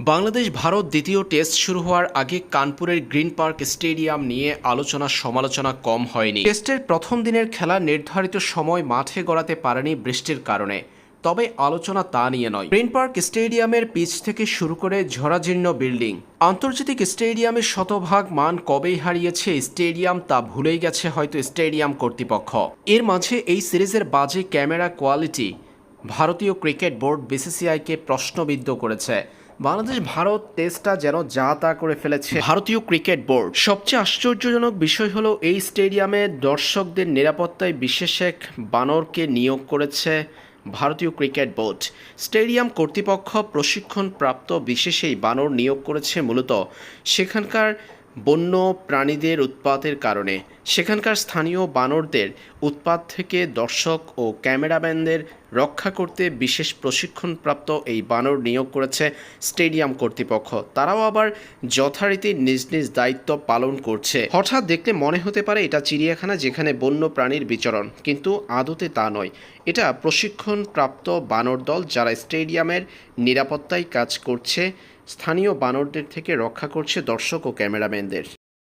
বাংলাদেশ, ভারত দ্বিতীয় টেস্ট শুরু হওয়ার আগে কানপুরের গ্রিন পার্ক স্টেডিয়াম নিয়ে আলোচনা, সমালোচনা কম হয়নি। টেস্টের প্রথম দিনের খেলা নির্ধারিত সময় মাঠে গড়াতে পারেনি বৃষ্টির কারণে। তবে আলোচনা তা নিয়ে নয়। গ্রিন পার্ক স্টেডিয়ামের পিচ থেকে শুরু করে ঝরাজীর্ণ বিল্ডিং। আন্তর্জাতিক স্টেডিয়ামের শতভাগ মান কবেই হারিয়েছে স্টেডিয়াম তা ভুলেই গেছে হয়তো স্টেডিয়াম কর্তৃপক্ষ। এর মাঝে এই সিরিজের বাজে ক্যামেরা কোয়ালিটি ভারতীয় ক্রিকেট বোর্ড বিসিসিআইকে প্রশ্নবিদ্ধ করেছে। বাংলাদেশ ভারত টেস্টটা যেন যা তা করে ফেলেছে। ভারতীয় ক্রিকেট বোর্ড। সবচেয়ে আশ্চর্যজনক বিষয় হলো এই স্টেডিয়ামে দর্শকদের নিরাপত্তায় বিশেষ এক বানরকে নিয়োগ করেছে ভারতীয় ক্রিকেট বোর্ড। স্টেডিয়াম কর্তৃপক্ষ প্রশিক্ষণপ্রাপ্ত বিশেষ এই বানর নিয়োগ করেছে মূলত সেখানকার বন্য প্রাণীদের উৎপাতের কারণে। সেখানকার স্থানীয় বানরদের উৎপাত থেকে দর্শক ও ক্যামেরাম্যানদের রক্ষা করতে বিশেষ প্রশিক্ষণপ্রাপ্ত এই বানর নিয়োগ করেছে স্টেডিয়াম কর্তৃপক্ষ। তারাও আবার যথারীতি নিজ নিজ দায়িত্ব পালন করছে। হঠাৎ দেখতে মনে হতে পারে এটা চিড়িয়াখানা যেখানে বন্য প্রাণীর বিচরণ, কিন্তু আদতে তা নয়। এটা প্রশিক্ষণপ্রাপ্ত বানর দল যারা স্টেডিয়ামের নিরাপত্তায় কাজ করছে স্থানীয় বানরদের থেকে রক্ষা করছে দর্শক ও ক্যামেরাম্যানদের।